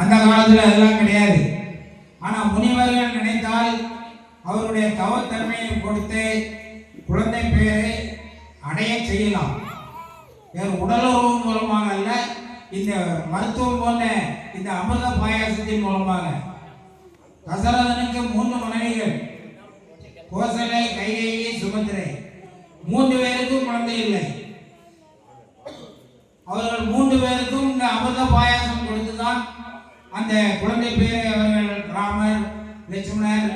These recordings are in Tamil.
அந்த காலத்துல அதெல்லாம் கிடையாது. ஆனா முனிவர்கள் நினைத்தால் அவருடைய தவத்தன்மையை கொடுத்து குழந்தை பெயரை அடைய செய்யலாம். வேறு உடலுறவு மூலமாக அல்ல இந்த மருத்துவம் போன்ற இந்த அமிர்த பாயாசத்தின் மூலமாக. தசரதனுக்கு மூன்று மனைவிகள் கோசலை கைகேயி சுமந்திரை மூன்று பேருக்கும் குழந்தை இல்லை. அவர்கள் மூன்று பேருக்கும் இந்த அமிர்த பாயாசம் அந்த குழந்தை பேர் அவர்கள் ராமர் லட்சுமணர்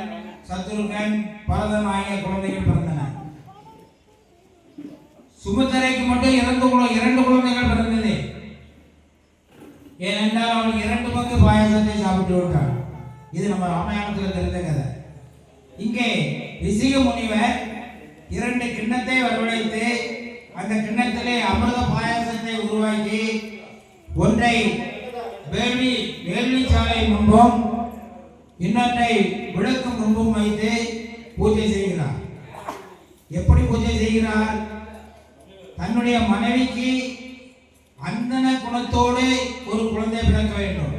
சத்ருகன் பரதன் ஆகிய குழந்தைகள் பிறந்தனர் சுபத்திரைக்கு மட்டும் இரண்டு இரண்டு குழந்தைகள் பிறந்தது. ஏனென்றால் அவள் இரண்டு பங்கு பாயாசத்தை சாப்பிட்டு விட்டாள். இது நம்ம ராமாயணத்தில் தெரிந்த கதை. இங்கே ரிசிக முனிவர் இரண்டு கிண்ணத்தை வரவழைத்து அந்த கிண்ணத்திலே அமிர்த பாயாசத்தை உருவாக்கி ஒன்றை வேள்வி வேள்வி சாலை முன்பும் இன்னொன்றை விளக்கு முன்பும் வைத்து பூஜை செய்கிறார். எப்படி பூஜை செய்கிறார்? தன்னுடைய மனைவிக்கு அந்தன குணத்தோடு ஒரு குழந்தை பிறக்க வேண்டும்.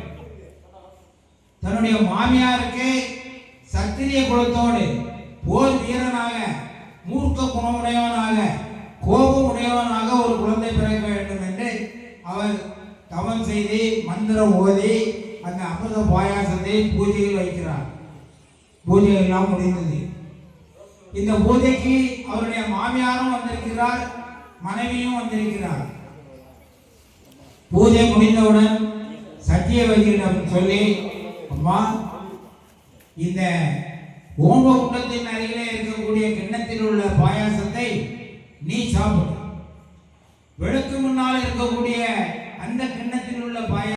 தன்னுடைய மாமியாருக்கு சத்திரிய குலத்தோடு போர் வீரனாக மூர்க்க குணமுடையவனாக கோபம் உடையவனாக ஒரு குழந்தை பிறக்க வேண்டும் என்று அவர் தவம் செய்து மந்திரம் ஓதி அந்த அமிர்த பாயாசத்தை பூஜையில் வைக்கிறார். பூஜை எல்லாம் முடிந்தது. இந்த பூஜைக்கு அவருடைய மாமியாரும் வந்திருக்கிறார் மனைவியும் வந்திருக்கிறார். பூஜை முடிந்தவுடன் சத்தியவதியிடம் சொல்லி அம்மா இந்த ஓம்ப குண்டத்தின் அருகிலே இருக்கக்கூடிய கிண்ணத்தில் உள்ள பாயாசத்தை நீ சாப்பிடு. விளக்கு முன்னால் இருக்கக்கூடிய அந்த கிண்ணத்தில் உள்ள பாயாசம்